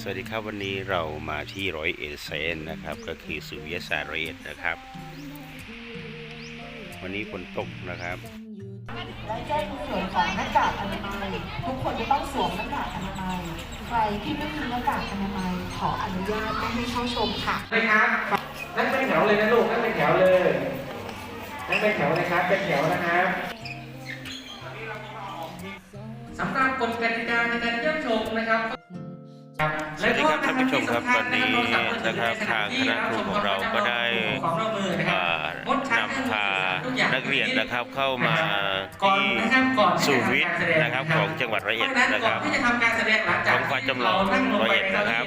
สวัสดีครับวันนี้เรามาที่ร้อยเอ็ดเซนนะครับ ก็คือศูนย์วิทยาศาสตร์ร้อยเอ็ดนะครับ วันนี้ฝนตกนะครับและแจ้งในส่วนของหน้ากากอนามัยทุกคนจะต้องสวมหน้ากากอนามัยใครที่ไม่มีหน้ากากอนามัยขออนุญาตไม่ให้เข้าชมค่ะเลยครับนั่งเป็นแถวเลยนะลูกนั่งเป็นแถวเลยนั่งเป็นแถวเลยครับเป็นแถวนะครับสำหรับกฎกติกาในการเยี่ยมชมนะครับครับ สวัสดีครับท่านผู้ชมครับวันนี้นะครับทางคณะครูของเราก็ได้นำพานักเรียนนะครับเข้ามาที่นะครับก่อนศูวิทย์นะครับของจังหวัดร้อยเอ็ดนะครับที่จะทำการแสดงหลังจากของฝ่ายจำลองเนั่งลงไปร้อยเอ็ดนะครับ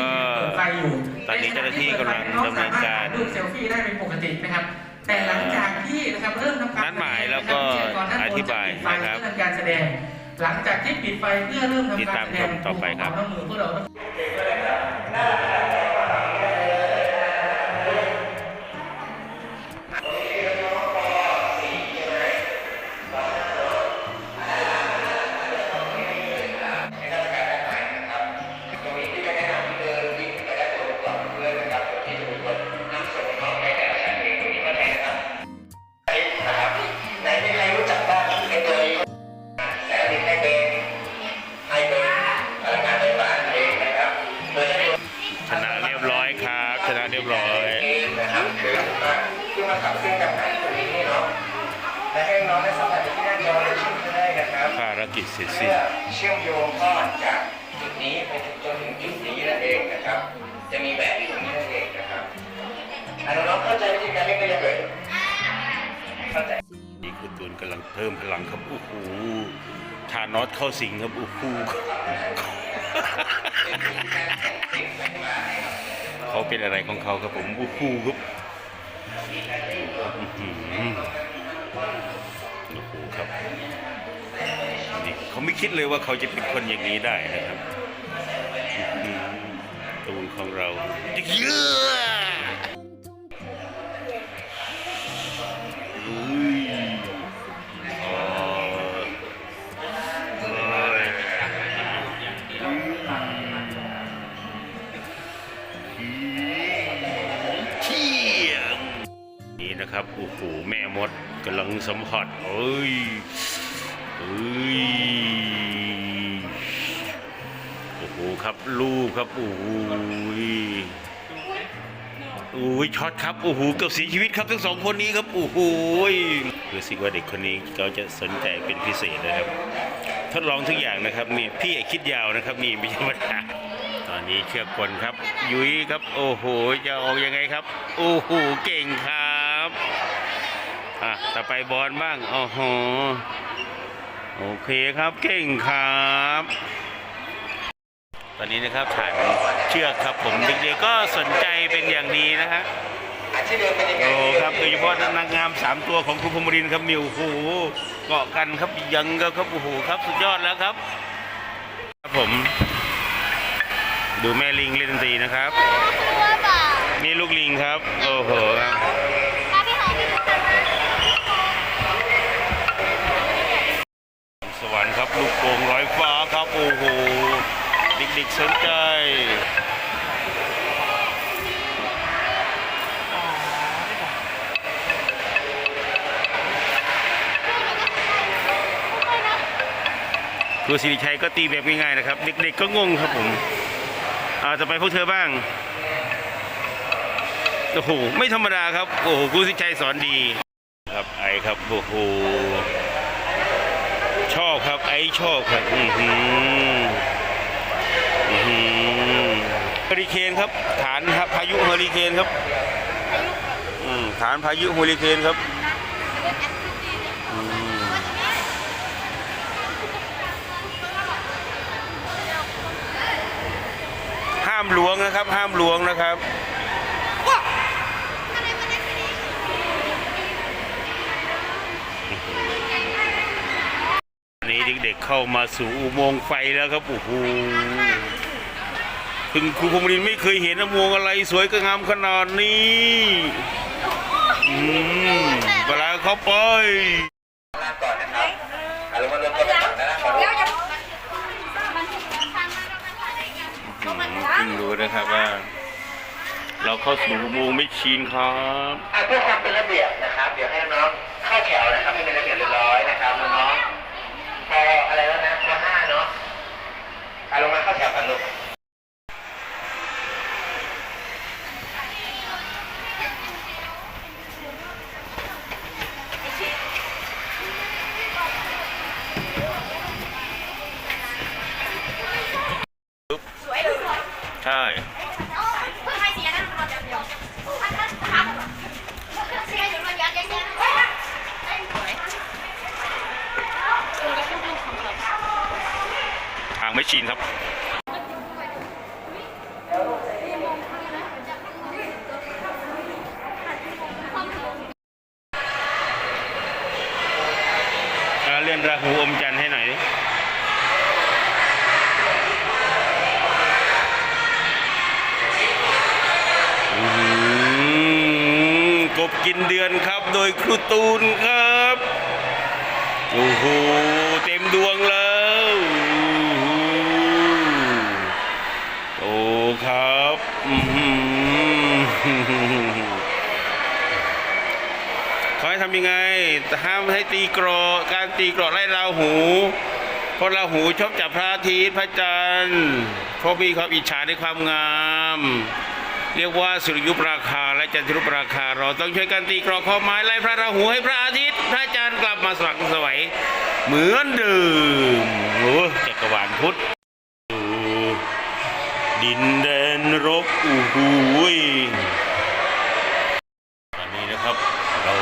ก็เปิดไฟอยู่ตอนนี้เจ้าหน้าที่กำลังดำเนินการรูปเซลฟี่ได้เป็นปกตินะครับแต่หลังจากที่นะครับเริ่มทำการนัดหมายแล้วก็อธิบายนะครับ หลังจากที่ปิดไฟเพื่อเริ่มทำติดกาตารมแสดชงมต่อไปครับขงมือพวกเรา รียบร้อยเองนะครับคือมาคือมาขับเครื่องกับหนังตัวนี้เนาะและให้น้องได้สัมผัสที่หน้าจอได้ชิมได้นะครับภารกิจเสร็จเพื่สิ้นอเชื่อมโยงข้อจากจุดนี้ไปจนถึงจุดนี้นั่นเองนะครับ จะมีแบบอยู่ตรงนี้นั่นเองนะครับอันน้องๆเข้าใจวิธีการเล่นกันยังไงเข้าใจนี่คุณตูนกำลังเพิ่มพลังครับโอ้โหทานอสเข้าสิงครับโอ้โห เขาเป็นอะไรของเขาครับผมโอ้โหครับอื้อหือโอ้โหครับนี่เขาไม่คิดเลยว่าเขาจะเป็นคนอย่างนี้ได้นะครับตูนของเราเยอะ นะครับโอ้โหแม่มดกำลังสัมผัสเอ้ยเอ้ยโอ้โหครับลูกครับโอ้โหโอ้ยช็อตครับโอ้โหเกือบเสียชีวิตครับทั้งสองคนนี้ครับโอ้โหรู้สึกว่าเด็กคนนี้เขาจะสนใจเป็นพิเศษนะครับ ทดลองทุกอย่างนะครับนี่พี่คิดยาวนะครับนี่ไม่ใช่ธรรมดาตอนนี้เชือกกลครับ ยุ้ยครับ โอ้โหจะออกยังไงครับ โอ้โหเก่งครับอะ ต่อไปบอลบ้างโอ้โหโอเคครับเก่งครับ ตอนนี้นะครับฐานเชือกครับผมเด็กๆก็สนใจเป็นอย่างดีนะฮะอาชีพเดิมเป็นยังไงโอ้ครับโดยเฉพาะนางงามสามตัวของคุณพรหมรินทร์ครับมิวโอ้โหเกาะกันครับยังก็ครับโอ้โหครับสุดยอดแล้วครับ ครับผม ดูแม่ลิงเล่นดนตรีนะครับว่าป่านี่ลูกลิงครับ โอ้โหครับ ลูกโป่งลอยฟ้าครับ โอ้โหเด็กๆสนใจครูสิริชัยก็ตีแบบง่ายๆนะครับ เด็กๆก็งงครับผมอาจะไปพวกเธอบ้างโอ้โหไม่ธรรมดาครับ โอ้โหครูสิริชัยสอนดี ครับไอครับโอ้โห ชอบครับ ไอชอบครับ อือหือเฮอริเคนครับ ฐานครับพายุเฮอริเคนครับฐานพายุเฮอริเคนครับห้ามหลวงนะครับ ห้ามหลวงนะครับ เด็กๆเข้ามาสู่อุโมงค์ไฟแล้วครับโอ้โหถึงครูพรหมรินทร์ไม่เคยเห็นอุโมงค์อะไรสวยกงามขนาดนี้อืมเวลาเข้าไปลาก่อนนะครับอารมณ์มารวมตัวกันก่อนนะขอดูมันถูกทางมากแล้วมันอะไรกันเพิ่งรู้นะครับว่า เราเข้าสู่อุโมงค์ไม่ชีนครับอะเพื่อความเป็นระเบียบนะครับ เดี๋ยวให้น้องๆเข้าแถวนะครับให้เป็นระเบียบ ใช่ทางไม่ชินครับเลื่อนราหูอมจันทร์ให้หน่อยดิ กินเดือนครับโดยครูตูนครับ โอ้โห เต็มดวงแล้ว โอ้ครับอื้อหือเขาให้ทำยังไงห้ามให้ตีกรอการตีกรอไล่ราหู เพราะราหูชอบจับพระอาทิตย์พระจันทร์เพราะมีความอิจฉาในความงาม เรียกว่าสุริยุปราคาและจันทรุปราคา เราต้องช่วยกันตีกรอกข้อไม้ไล่พระราหูให้พระอาทิตย์ พระจันทร์กลับมาสว่างไสวัยเหมือนเดิมโอ้จักรวาลพุทธดินแดนรบอู้หูยตอนนี้นะครับเรา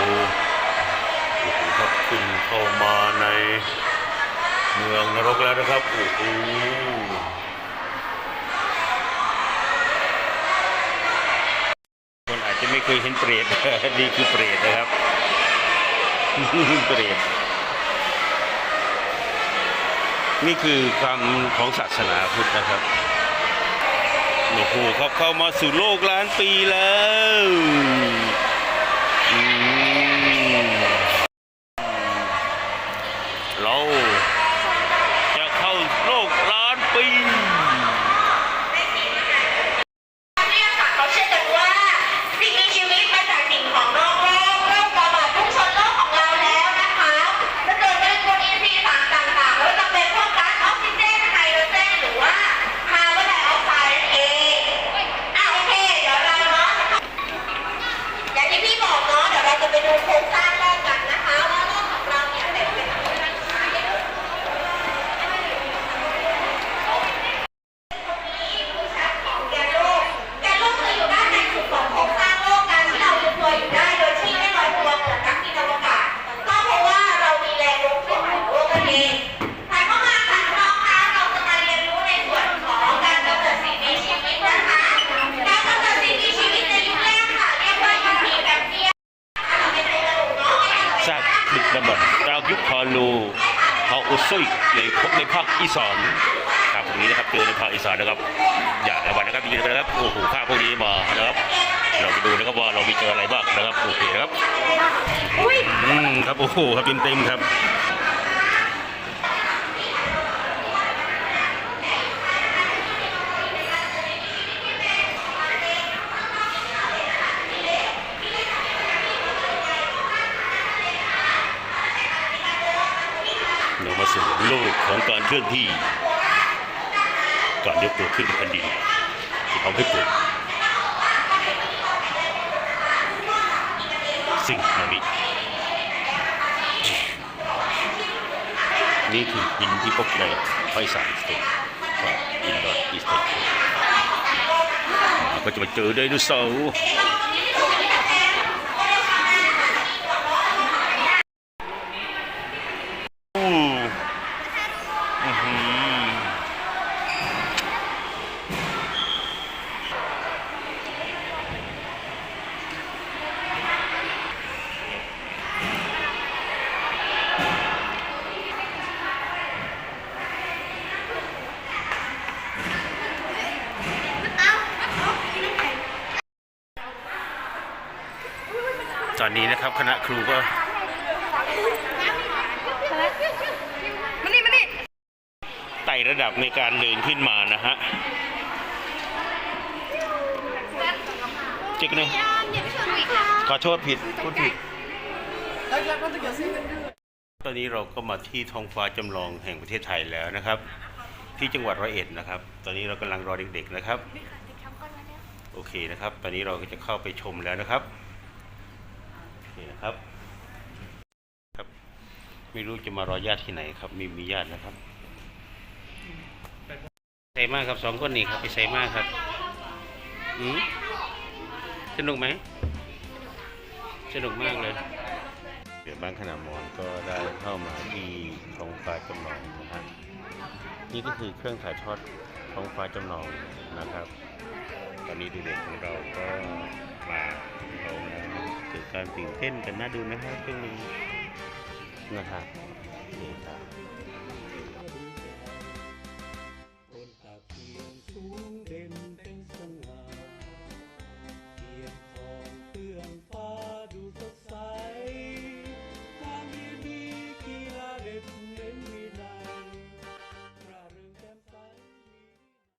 โอ้โหครับขึ้นเข้ามาในเมืองนรกแล้วนะครับโอ้โห คนอาจจะ ไม่เคยเห็นเปรตนี่คือเปรตนะครับเปรตนี่คือคำของศาสนาพุทธนะครับโอ้โหครับเข้ามาสู่โลกล้านปีแล้วอืมเราจะเข้าโลกล้านปี เนี่ยค่ะเขาเชื่อกันว่าสิ่งมีชีวิตมาจากสิ่งของนอกโลกเริ่มระบาดพุ่งชนโลกของเราแล้วนะคะและเกิดเป็นตัวอินทรีย์สารต่างๆไม่ว่าจะเป็นพวกก๊าซออกซิเจนไฮโดรเจนหรือว่าคาร์บอนไดออกไซด์นั่นเองอะโอเค เดี๋ยวเราเนาะอย่างที่พี่บอกเนาะเดี๋ยวเราจะไปดูโครงสร้างโลกกันนะคะว่าโลกของเราเนี่ยเป็นไปตามที่มันคาดตรงนี้คือชั้นของแกนโลก แกนโลกคืออยู่ด้านในสุดของโครงสร้างโลกการที่เราจะตัวอยู่ได้โดยที่ไม่ลอยตัวเหมือนนักบินอวกาศก็เพราะว่าเรามีแรงโน้มถ่วงของโลกนั่นเองแต่เข้ามาค่ะน้องๆคะเราจะมาเรียนรู้ในส่วนของการกำเนิดสิ่งมีชีวิตนะคะ การกำเนิดสิ่งมีชีวิตในยุคแรกค่ะเรียกว่ายุคพีแบคทีเรียเราเป็นตัวกระดูกเนาะ ซาก ดึกดำบรรพ์ดาวยุคพาลูเผาอุซุยในพบในภาคอีสานครับตรงนี้นะครับเจอในภาคอีสานนะครับ อย่าระวังนะครับยินดีนะครับโอ้โหข้าพวกนี้มานะครับเราจะดูนะครับว่าเรามีเจออะไรบ้างนะครับโอเคนะครับอืมครับโอ้โหครับเต็มเต็มๆครับ เรามาสู่โลก นที่การยกตัวขึ้นแผ่นดินที่ทำให้เกิดสิ่งนามินี่คือหินที่พบในภาคอีสานสเตทครับอินดอร์อีสเตทก็จะมาเจอไดโนเสาร์ ตอนนี้นะครับคณะครูก็ไต่ระดับในการเดินขึ้นมานะฮะจิกหนึ่งยามอย่าไปชนอีกค่ะขอโทษผิดพูดผิด ตอนนี้เราก็มาที่ท้องฟ้าจำลองแห่งประเทศไทยแล้วนะครับ ที่จังหวัดร้อยเอ็ดนะครับ ตอนนี้เรากำลังรอเด็กๆนะครับ โอเคนะครับ ตอนนี้เราก็จะเข้าไปชมแล้วนะครับ คนะครับ ครับ ไม่รู้จะมารอญาติที่ไหนครับ มีมีญาตินะครับใส่มากครับสองคนนี้ครับไปใส่มากครับอืมสนุกไหมสนุกมากเลยเดี๋ยวบ้านขนามอนก็ได้เข้ามาที่ท้องฟ้าจำลองนะฮะนี่ก็คือเครื่องถ่ายทอดท้องฟ้าจำลองนะครับ ตอนนี้เด็กๆของเราก็มาเรา กิดการตื่นเต้นกันน่าดูนะครับช่วงนี้นะครับนี่ครับ